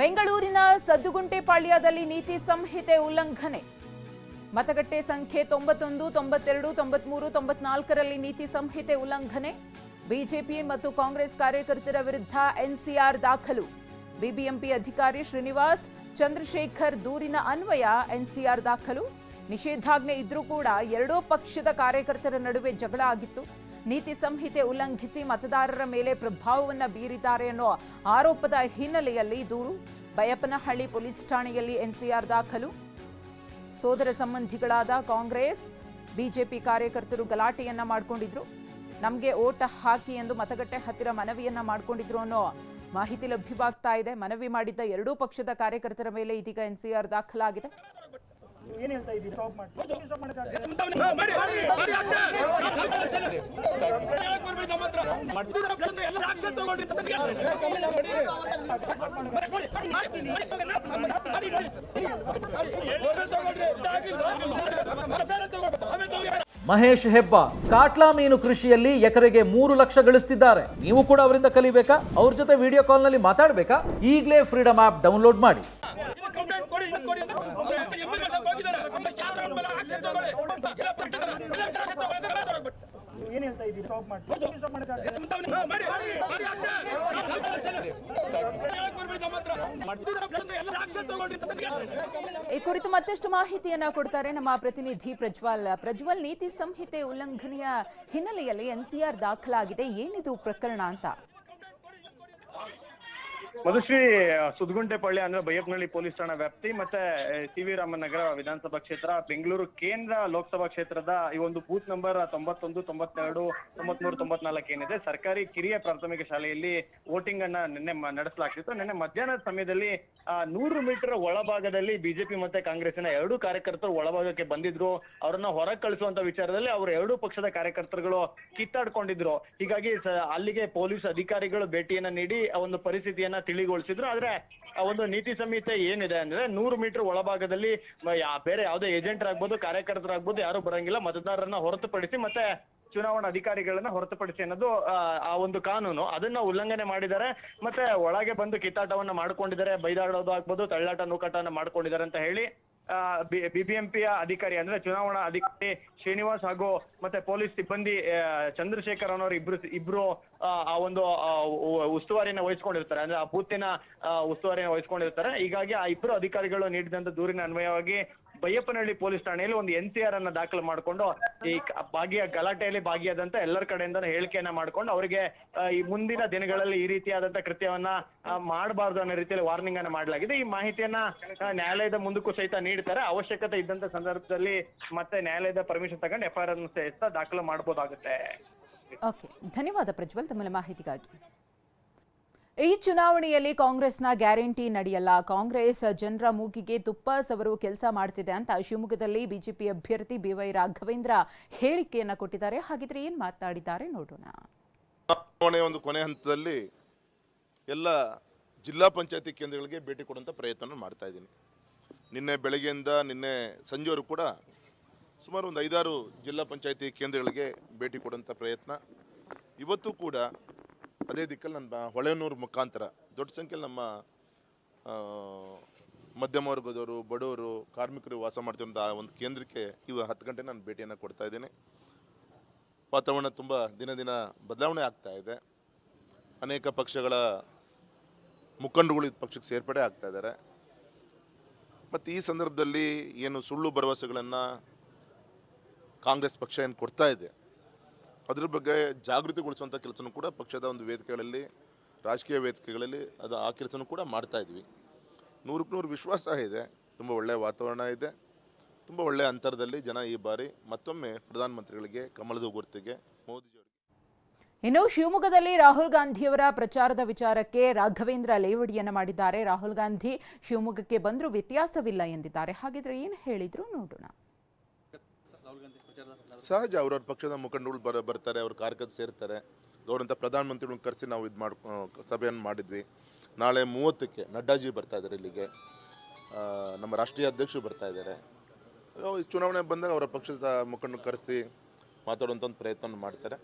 ಬೆಂಗಳೂರಿನ ಸದ್ದುಗುಂಟೆಪಾಳ್ಯದಲ್ಲಿ ನೀತಿ ಸಂಹಿತೆ ಉಲ್ಲಂಘನೆ. ಮತಗಟ್ಟೆ ಸಂಖ್ಯೆ ತೊಂಬತ್ತೊಂದು, ತೊಂಬತ್ತೆರಡು, ತೊಂಬತ್ಮೂರು, ತೊಂಬತ್ನಾಲ್ಕರಲ್ಲಿ ನೀತಿ ಸಂಹಿತೆ ಉಲ್ಲಂಘನೆ. ಬಿಜೆಪಿ ಮತ್ತು ಕಾಂಗ್ರೆಸ್ ಕಾರ್ಯಕರ್ತರ ವಿರುದ್ಧ ಎನ್ಸಿಆರ್ ದಾಖಲು. ಬಿಬಿಎಂಪಿ ಅಧಿಕಾರಿ ಶ್ರೀನಿವಾಸ್, ಚಂದ್ರಶೇಖರ್ ದೂರಿನ ಅನ್ವಯ ಎನ್ಸಿಆರ್ ದಾಖಲು. ನಿಷೇಧಾಜ್ಞೆ ಇದ್ರೂ ಕೂಡ ಎರಡೂ ಪಕ್ಷದ ಕಾರ್ಯಕರ್ತರ ನಡುವೆ ಜಗಳ ಆಗಿತ್ತು. ನೀತಿ ಸಂಹಿತೆ ಉಲ್ಲಂಘಿಸಿ ಮತದಾರರ ಮೇಲೆ ಪ್ರಭಾವವನ್ನು ಬೀರಿದ್ದಾರೆ ಅನ್ನೋ ಆರೋಪದ ಹಿನ್ನೆಲೆಯಲ್ಲಿ ದೂರು ಬಯಪನಹಳ್ಳಿ ಪೊಲೀಸ್ ಠಾಣೆಯಲ್ಲಿ ಎನ್ಸಿಆರ್ ದಾಖಲು ಸೋದರ ಸಂಬಂಧಿಗಳಾದ ಕಾಂಗ್ರೆಸ್ ಬಿಜೆಪಿ ಕಾರ್ಯಕರ್ತರು ಗಲಾಟೆಯನ್ನ ಮಾಡಿಕೊಂಡಿದ್ರು ನಮಗೆ ಓಟ ಹಾಕಿ ಎಂದು ಮತಗಟ್ಟೆ ಹತ್ತಿರ ಮನವಿಯನ್ನ ಮಾಡಿಕೊಂಡಿದ್ರು ಅನ್ನೋ ಮಾಹಿತಿ ಲಭ್ಯವಾಗ್ತಾ ಇದೆ ಮನವಿ ಮಾಡಿದ್ದ ಎರಡೂ ಪಕ್ಷದ ಕಾರ್ಯಕರ್ತರ ಮೇಲೆ ಇದೀಗ ಎನ್ಸಿಆರ್ ದಾಖಲಾಗಿದೆ ಮಹೇಶ್ ಹೆಬ್ಬಾ ಕಾಟ್ಲಾ ಮೀನು ಕೃಷಿಯಲ್ಲಿ ಎಕರೆಗೆ ಮೂರು ಲಕ್ಷ ಗಳಿಸ್ತಿದ್ದಾರೆ. ನೀವು ಕೂಡ ಅವರಿಂದ ಕಲಿಬೇಕಾ? ಅವ್ರ ಜೊತೆ ವಿಡಿಯೋ ಕಾಲ್ನಲ್ಲಿ ಮಾತಾಡ್ಬೇಕಾ? ಈಗಲೇ ಫ್ರೀಡಮ್ ಆಪ್ ಡೌನ್ಲೋಡ್ ಮಾಡಿ. ಈ ಕುರಿತು ಮತ್ತಷ್ಟು ಮಾಹಿತಿಯನ್ನ ಕೊಡ್ತಾರೆ ನಮ್ಮ ಪ್ರತಿನಿಧಿ ಪ್ರಜ್ವಲ್. ಪ್ರಜ್ವಲ್ ನೀತಿ ಸಂಹಿತೆ ಉಲ್ಲಂಘನೆಯ ಹಿನ್ನೆಲೆಯಲ್ಲಿ ಎನ್ಸಿಆರ್ ದಾಖಲಾಗಿದೆ. ಏನಿದು ಪ್ರಕರಣ ಅಂತ? ಮಧುಶ್ರೀ, ಸುದ್ಗುಂಟೆಪಳ್ಳಿ ಅಂದ್ರೆ ಬೈಯಪ್ಪನಹಳ್ಳಿ ಪೊಲೀಸ್ ಠಾಣಾ ವ್ಯಾಪ್ತಿ ಮತ್ತೆ ಸಿ ವಿ ರಾಮನಗರ ವಿಧಾನಸಭಾ ಕ್ಷೇತ್ರ, ಬೆಂಗಳೂರು ಕೇಂದ್ರ ಲೋಕಸಭಾ ಕ್ಷೇತ್ರದ ಈ ಒಂದು ಬೂತ್ ನಂಬರ್ ತೊಂಬತ್ತೊಂದು, ತೊಂಬತ್ತೆರಡು, ತೊಂಬತ್ಮೂರು, ತೊಂಬತ್ನಾಲ್ಕು ಏನಿದೆ, ಸರ್ಕಾರಿ ಕಿರಿಯ ಪ್ರಾಥಮಿಕ ಶಾಲೆಯಲ್ಲಿ ವೋಟಿಂಗ್ ಅನ್ನ ನಿನ್ನೆ ನಡೆಸಲಾಗ್ತಿತ್ತು. ನಿನ್ನೆ ಮಧ್ಯಾಹ್ನದ ಸಮಯದಲ್ಲಿ ನೂರು ಮೀಟರ್ ಒಳಭಾಗದಲ್ಲಿ ಬಿಜೆಪಿ ಮತ್ತೆ ಕಾಂಗ್ರೆಸ್ನ ಎರಡು ಕಾರ್ಯಕರ್ತರು ಒಳಭಾಗಕ್ಕೆ ಬಂದಿದ್ರು. ಅವರನ್ನ ಹೊರ ಕಳಿಸುವಂತ ವಿಚಾರದಲ್ಲಿ ಅವರು ಎರಡೂ ಪಕ್ಷದ ಕಾರ್ಯಕರ್ತರುಗಳು ಕಿತ್ತಾಡ್ಕೊಂಡಿದ್ರು. ಹೀಗಾಗಿ ಅಲ್ಲಿಗೆ ಪೊಲೀಸ್ ಅಧಿಕಾರಿಗಳು ಭೇಟಿಯನ್ನ ನೀಡಿ, ಆ ಒಂದು ಪರಿಸ್ಥಿತಿಯನ್ನ ತಿಳಿಗೊಳಿಸಿದ್ರು ಆದ್ರೆ ಆ ಒಂದು ನೀತಿ ಸಂಹಿತೆ ಏನಿದೆ ಅಂದ್ರೆ ನೂರು ಮೀಟರ್ ಒಳಭಾಗದಲ್ಲಿ ಯಾ- ಬೇರೆ ಯಾವುದೇ ಏಜೆಂಟ್ ಆಗ್ಬೋದು ಕಾರ್ಯಕರ್ತರಾಗ್ಬೋದು ಯಾರು ಬರಂಗಿಲ್ಲ. ಮತದಾರರನ್ನ ಹೊರತುಪಡಿಸಿ ಮತ್ತೆ ಚುನಾವಣಾ ಅಧಿಕಾರಿಗಳನ್ನ ಹೊರತುಪಡಿಸಿ ಅನ್ನೋದು ಆ, ಆ ಒಂದು ಕಾನೂನು. ಅದನ್ನ ಉಲ್ಲಂಘನೆ ಮಾಡಿದ್ದಾರೆ. ಮತ್ತೆ ಒಳಗೆ ಬಂದು ಕಿತ್ತಾಟವನ್ನ ಮಾಡ್ಕೊಂಡಿದ್ದಾರೆ. ಬೈದಾಡೋದು ಆಗ್ಬೋದು ತಳ್ಳಾಟ ನೂಕಾಟವನ್ನ ಮಾಡ್ಕೊಂಡಿದ್ದಾರೆ ಅಂತ ಹೇಳಿ ಬಿಬಿಎಂಪಿಯ ಅಧಿಕಾರಿ ಅಂದ್ರೆ ಚುನಾವಣಾ ಅಧಿಕಾರಿ ಶ್ರೀನಿವಾಸ್ ಹಾಗೂ ಮತ್ತೆ ಪೊಲೀಸ್ ಸಿಬ್ಬಂದಿ ಚಂದ್ರಶೇಖರ್ ಅನ್ನೋರು ಇಬ್ರು ಇಬ್ರು ಆ, ಒಂದು ಉಸ್ತುವಾರಿಯನ್ನ ವಹಿಸ್ಕೊಂಡಿರ್ತಾರೆ. ಅಂದ್ರೆ ಆ ಬೂತಿನ ಉಸ್ತುವಾರಿಯನ್ನ ವಹಿಸ್ಕೊಂಡಿರ್ತಾರೆ. ಹೀಗಾಗಿ ಆ ಇಬ್ರು ಅಧಿಕಾರಿಗಳು ನೀಡಿದಂತ ದೂರಿನ ಅನ್ವಯವಾಗಿ ಬೈಯಪ್ಪನಹಳ್ಳಿ ಪೊಲೀಸ್ ಠಾಣೆಯಲ್ಲಿ ಒಂದು ಎನ್ ಸಿ ಆರ್ ಅನ್ನ ದಾಖಲು ಮಾಡಿಕೊಂಡು ಈ ಭಾಗಿಯ ಗಲಾಟೆಯಲ್ಲಿ ಭಾಗಿಯಾದಂತ ಎಲ್ಲರ ಕಡೆಯಿಂದ ಹೇಳಿಕೆಯನ್ನ ಮಾಡ್ಕೊಂಡು ಅವರಿಗೆ ಈ ಮುಂದಿನ ದಿನಗಳಲ್ಲಿ ಈ ರೀತಿಯಾದಂತ ಕೃತ್ಯವನ್ನ ಮಾಡಬಾರ್ದು ಅನ್ನೋ ರೀತಿಯಲ್ಲಿ ವಾರ್ನಿಂಗ್ ಅನ್ನ ಮಾಡಲಾಗಿದೆ. ಈ ಮಾಹಿತಿಯನ್ನ ನ್ಯಾಯಾಲಯದ ಮುಂದಕ್ಕೂ ಸಹಿತ ನೀಡ್ತಾರೆ. ಅವಶ್ಯಕತೆ ಇದ್ದಂತ ಸಂದರ್ಭದಲ್ಲಿ ಮತ್ತೆ ನ್ಯಾಯಾಲಯದ ಪರ್ಮಿಷನ್ ತಗೊಂಡು ಎಫ್ ಐ ಆರ್ ಅನ್ನು ಸಹಿತ ದಾಖಲು ಮಾಡಬಹುದಾಗುತ್ತೆ ಓಕೆ ಧನ್ಯವಾದ ಪ್ರಜ್ವಲ್. ತಮ್ಮ ಮಾಹಿತಿಗಾಗಿ. ಈ ಚುನಾವಣೆಯಲ್ಲಿ ಕಾಂಗ್ರೆಸ್ನ ಗ್ಯಾರಂಟಿ ನಡೆಯಲ್ಲ. ಕಾಂಗ್ರೆಸ್ ಜನರ ಮೂಗಿಗೆ ತುಪ್ಪ ಸವರು ಕೆಲಸ ಮಾಡ್ತಿದೆ ಅಂತ ಶಿವಮೊಗ್ಗದಲ್ಲಿ ಬಿಜೆಪಿ ಅಭ್ಯರ್ಥಿ ಬಿವೈ ರಾಘವೇಂದ್ರ ಹೇಳಿಕೆಯನ್ನ ಕೊಟ್ಟಿದ್ದಾರೆ. ಹಾಗಿದ್ರೆ ಏನ್ ಮಾತನಾಡಿದ್ದಾರೆ ನೋಡೋಣ. ಒಂದು ಕೊನೆ ಹಂತದಲ್ಲಿ ಎಲ್ಲ ಜಿಲ್ಲಾ ಪಂಚಾಯತಿ ಕೇಂದ್ರಗಳಿಗೆ ಭೇಟಿ ಕೊಡುವಂಥ ಪ್ರಯತ್ನ ಮಾಡ್ತಾ ಇದ್ದೀನಿ. ನಿನ್ನೆ ಬೆಳಗ್ಗೆಯಿಂದ ನಿನ್ನೆ ಸಂಜೆವರೆಗೂ ಕೂಡ ಸುಮಾರು ಒಂದು ಐದಾರು ಜಿಲ್ಲಾ ಪಂಚಾಯತಿ ಕೇಂದ್ರಗಳಿಗೆ ಭೇಟಿ ಕೊಡುವಂಥ ಪ್ರಯತ್ನ. ಇವತ್ತು ಕೂಡ ಅದೇ ದಿಕ್ಕಲ್ಲಿ ನನ್ನ ಹೊಳೆನೂರು ಮುಖಾಂತರ, ದೊಡ್ಡ ಸಂಖ್ಯೆಯಲ್ಲಿ ನಮ್ಮ ಮಧ್ಯಮ ವರ್ಗದವರು, ಬಡವರು, ಕಾರ್ಮಿಕರು ವಾಸ ಮಾಡ್ತಿರೋ ಆ ಒಂದು ಕೇಂದ್ರಕ್ಕೆ ಇವ ಹತ್ತು ಗಂಟೆ ನಾನು ಭೇಟಿಯನ್ನು ಕೊಡ್ತಾ ಇದ್ದೀನಿ. ವಾತಾವರಣ ತುಂಬ ದಿನ ದಿನ ಬದಲಾವಣೆ ಆಗ್ತಾ ಇದೆ. ಅನೇಕ ಪಕ್ಷಗಳ ಮುಖಂಡರುಗಳು ಈ ಪಕ್ಷಕ್ಕೆ ಸೇರ್ಪಡೆ ಆಗ್ತಾ ಇದ್ದಾರೆ. ಮತ್ತು ಈ ಸಂದರ್ಭದಲ್ಲಿ ಏನು ಸುಳ್ಳು ಭರವಸೆಗಳನ್ನು ಕಾಂಗ್ರೆಸ್ ಪಕ್ಷ ಏನು ಕೊಡ್ತಾ ಇದೆ? ಅದ್ರ ಬಗ್ಗೆ ಜಾಗೃತಿಗೊಳಿಸುವಂಥ ಕೆಲಸನೂ ಕೂಡ ಪಕ್ಷದ ಒಂದು ವೇದಿಕೆಗಳಲ್ಲಿ, ರಾಜಕೀಯ ವೇದಿಕೆಗಳಲ್ಲಿ ಅದು ಆ ಕೆಲಸನೂ ಕೂಡ ಮಾಡ್ತಾ ಇದ್ವಿ. ನೂರಕ್ಕೆ ನೂರು ವಿಶ್ವಾಸ ಇದೆ, ತುಂಬ ಒಳ್ಳೆಯ ವಾತಾವರಣ ಇದೆ, ತುಂಬ ಒಳ್ಳೆಯ ಅಂತರದಲ್ಲಿ ಜನ ಈ ಬಾರಿ ಮತ್ತೊಮ್ಮೆ ಪ್ರಧಾನಮಂತ್ರಿಗಳಿಗೆ ಕಮಲದ ಗುರುತಿಗೆ ಮೋದಿಜಿಯವರಿಗೆ ಇನ್ನು ಶಿವಮೊಗ್ಗದಲ್ಲಿ ರಾಹುಲ್ ಗಾಂಧಿಯವರ ಪ್ರಚಾರದ ವಿಚಾರಕ್ಕೆ ರಾಘವೇಂದ್ರ ಲೇವಡಿಯನ್ನು ಮಾಡಿದ್ದಾರೆ. ರಾಹುಲ್ ಗಾಂಧಿ ಶಿವಮೊಗ್ಗಕ್ಕೆ ಬಂದರೂ ವ್ಯತ್ಯಾಸವಿಲ್ಲ ಎಂದಿದ್ದಾರೆ. ಹಾಗಿದ್ರೆ ಏನು ಹೇಳಿದ್ರು ನೋಡೋಣ. ಸಹಜ ಅವ್ರವ್ರ ಪಕ್ಷದ ಮುಖಂಡಗಳು ಬರ ಬರ್ತಾರೆ, ಅವ್ರ ಕಾರ್ಯಕರ್ತರು ಸೇರ್ತಾರೆ. ಅವರಂಥ ಪ್ರಧಾನಮಂತ್ರಿಗಳನ್ನ ಕರೆಸಿ ನಾವು ಇದು ಮಾಡಿ ಸಭೆಯನ್ನು ಮಾಡಿದ್ವಿ. ನಾಳೆ ಮೂವತ್ತಕ್ಕೆ ನಡ್ಡಾಜಿ ಬರ್ತಾ ಇದ್ದಾರೆ ಇಲ್ಲಿಗೆ. ನಮ್ಮ ರಾಷ್ಟ್ರೀಯ ಅಧ್ಯಕ್ಷರು ಬರ್ತಾ ಇದ್ದಾರೆ ಚುನಾವಣೆ ಬಂದಾಗ ಅವರ ಪಕ್ಷದ ಮುಖಂಡರು ಕರೆಸಿ ಮಾತಾಡುವಂಥ ಒಂದು ಪ್ರಯತ್ನ ಮಾಡ್ತಾರೆ.